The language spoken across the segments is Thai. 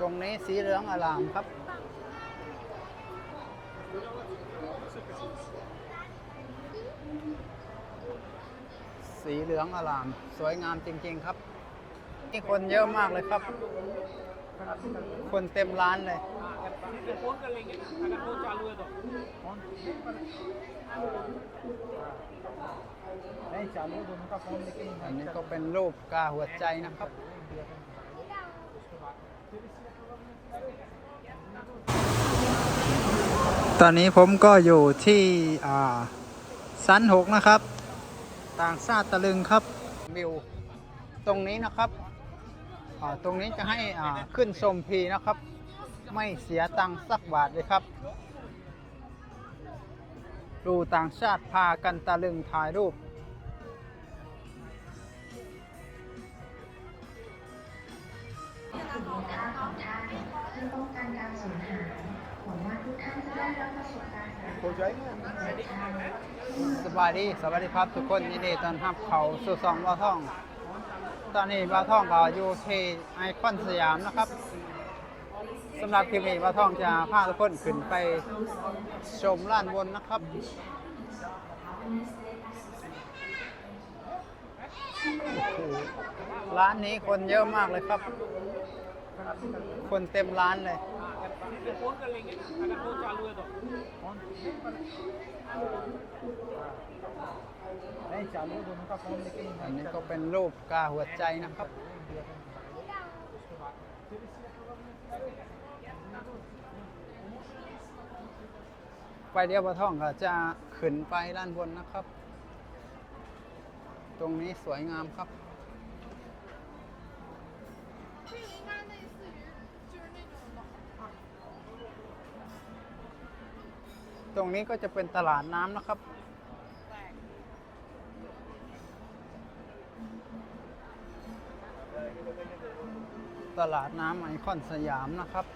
ตรงนี้สีเหลืองอลามครับ สีเหลืองอลาม สวยงามจริง ๆครับนี่คนเยอะมากเลยครับ คนเต็มร้านเลย อันนี้ก็เป็นรูปกาหัวใจนะครับ ตอนนี้ผมก็อยู่ที่ซันหกนะครับ ต่างชาติตะลึงครับวิวตรงนี้นะครับตรงนี้จะให้ขึ้นชมฟรีนะครับ ไม่เสียตังค์สักบาทเลยครับดูต่างชาติพากันตะลึงถ่ายรูปื่อป้องกันการสูญหายหวังว่าทุกท่านจะได้รับประสบการณ์สำเสดีสวัสดีครับทุกคนยินดีต้อนรับเขาสู่สองบ่าท่อง ตอนนี้บ่าท่องก็อยู่ที่ไอคอนสยามนะครับสำหรับคลิปนี้บ่าท่องจะพาทุกคนขึ้นไปชมลานบนนะครับร้านนี้คนเยอะมากเลยครับ คนเต็มร้านเลย फोन कर लेंगे ना अगर फोन चालू है तो नहीं चालू है दोनों का फोन लेके อันนี้ก็เป็นรูปกาหัวใจนะครับ ไปเดียวปะท่องก็จะขึ้นไปด้านบนนะครับ ตรงนี้สวยงามครับ ตรงนี้ก็จะเป็นตลาดน้ำนะครับ ตลาดน้ำไอคอนสยามนะครับ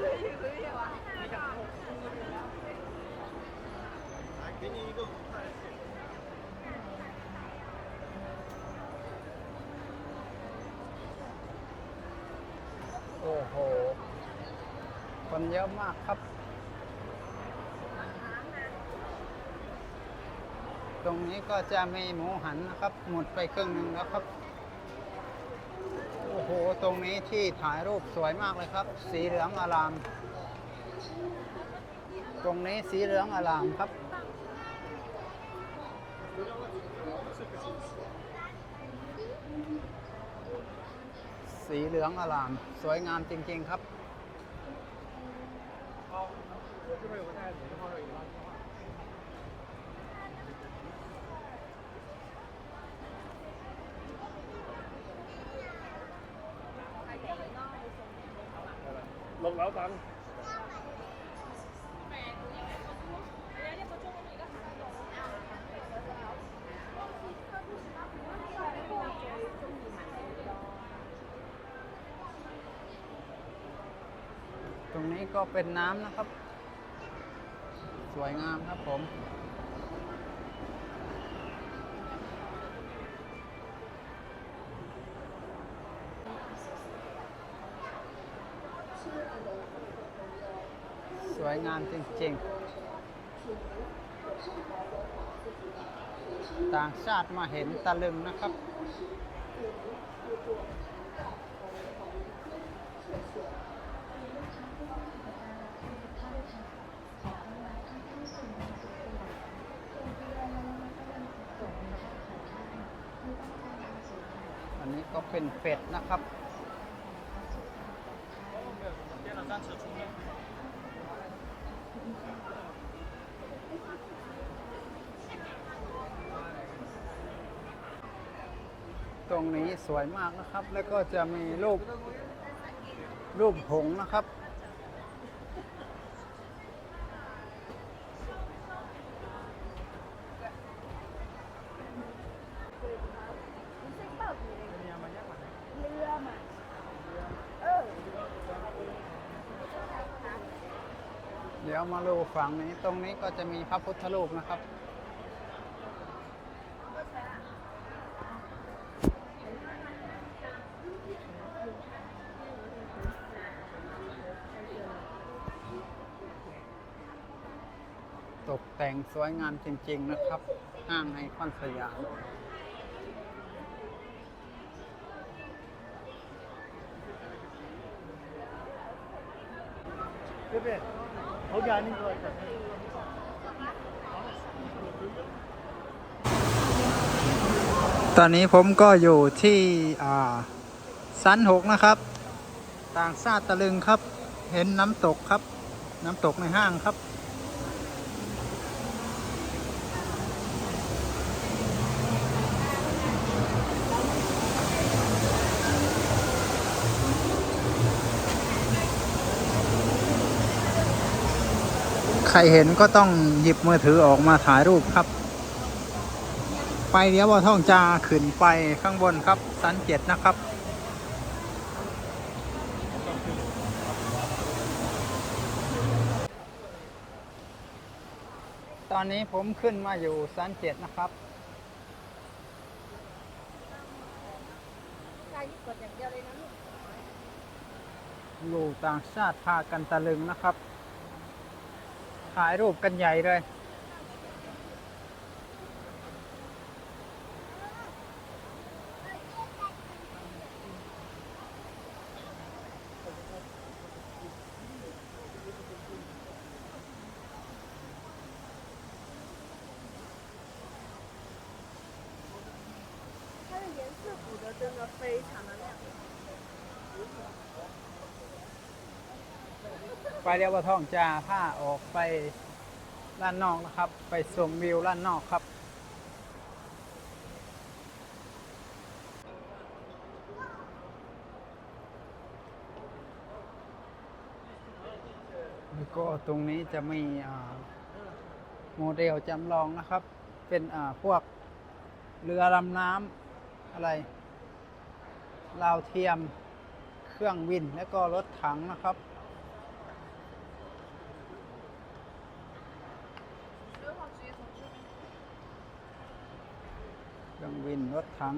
โอ้โห คนเยอะมากครับ ตรงนี้ก็จะมีหมูหันนะครับ หมดไปครึ่งหนึ่งแล้วครับ หตรงนี้ที่ถ่ายรูปสวยมากเลยครับ สีเหลืองอาราม ตรงนี้สีเหลืองอารามครับ สีเหลืองอาราม สวยงามจริง ๆ ครับ นี้ก็เป็นน้ำนะครับ สวยงามครับผม สวยงามจริงๆ ต่างชาติมาเห็นตะลึงนะครับ นี้ก็เป็นเป็ดนะครับ ตรงนี้สวยมากนะครับ แล้วก็จะมีรูปรูปหงนะครับ ดี๋ยวมาดูฝั่งนี้ตรงนี้ก็จะมีพระพุทธรูปนะครับ ตกแต่งสวยงามจริง ๆ นะครับ ห้างไอคอนสยาม ตอนนี้ผมก็อยู่ที่สันหกนะครับ ต่างชาติตะลึงครับ เห็นน้ำตกครับ น้ำตกในห้างครับ ใครเห็นก็ต้องหยิบมือถือออกมาถ่ายรูปครับ ไปเดี๋ยวบ่อท่องจาขึ้นไปข้างบนครับ สันเจ็ดนะครับตอนนี้ผมขึ้นมาอยู่สันเจ็ดนะครับ ลูกต่างชาติพากันตะลึงนะครับ ถ่ายรูปกันใหญ่เลย 它的颜色补的真的非常的 ไปเรียกว่าท่องจาผ้าออกไปด้านนอกนะครับ ไปชมวิวด้านนอกครับ แล้วก็ตรงนี้จะมีโมเดลจำลองนะครับ เป็นพวกเรือลำน้ำอะไรลาวเทียมเครื่องวินและก็รถถังนะครับ วินรถถัง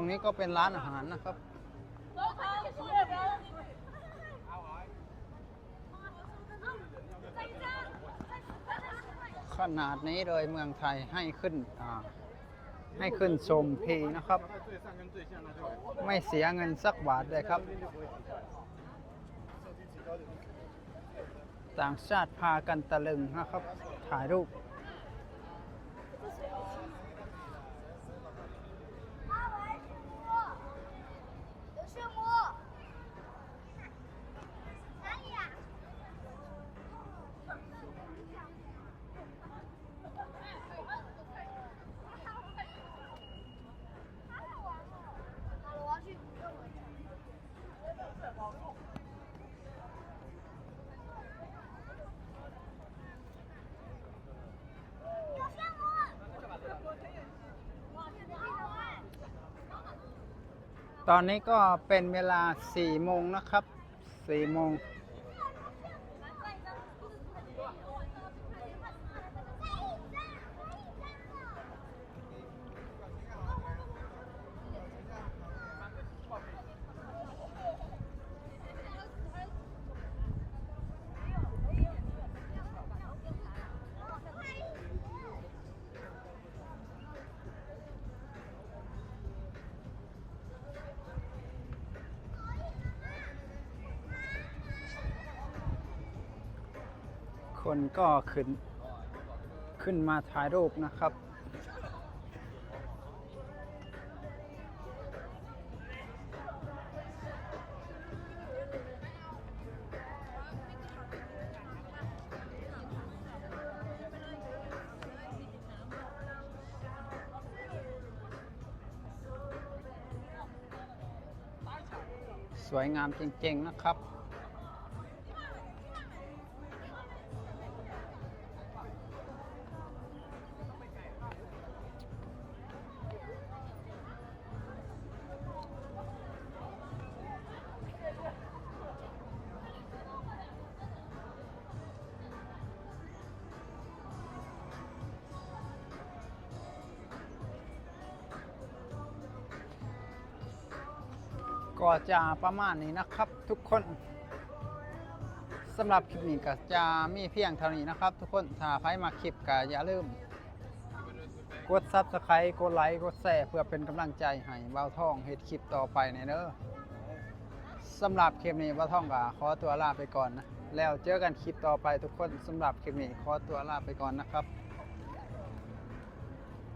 ตรงนี้ก็เป็นร้านอาหารนะครับ ขนาดนี้เลยเมืองไทยให้ขึ้นให้ขึ้นชมฟรีนะครับ ไม่เสียเงินสักบาทเลยครับ ต่างชาติพากันตะลึงนะครับ ถ่ายรูป ตอนนี้ก็เป็นเวลา4โมงนะครับ4โมง คนก็ขึ้น ขึ้นมาถ่ายรูปนะครับ สวยงามจริง ๆ นะครับ ก็จะประมาณนี้นะครับทุกคนสำหรับคลิปนี้ก็จะมีเพียงเท่านี้นะครับ ทุกคนถ้าใครมาคลิปก็อย่าลืมกดซับสไครต์กดไลค์กดแชร์เพื่อเป็นกำลังใจให้บ่าวท่องเฮ็ดคลิปต่อไปในเด้อสำหรับคลิปนี้บ่าวท่องก็ขอตัวลาไปก่อนนะแล้วเจอกันคลิปต่อไปทุกคนสำหรับคลิปนี้ขอตัวลาไปก่อนนะครับ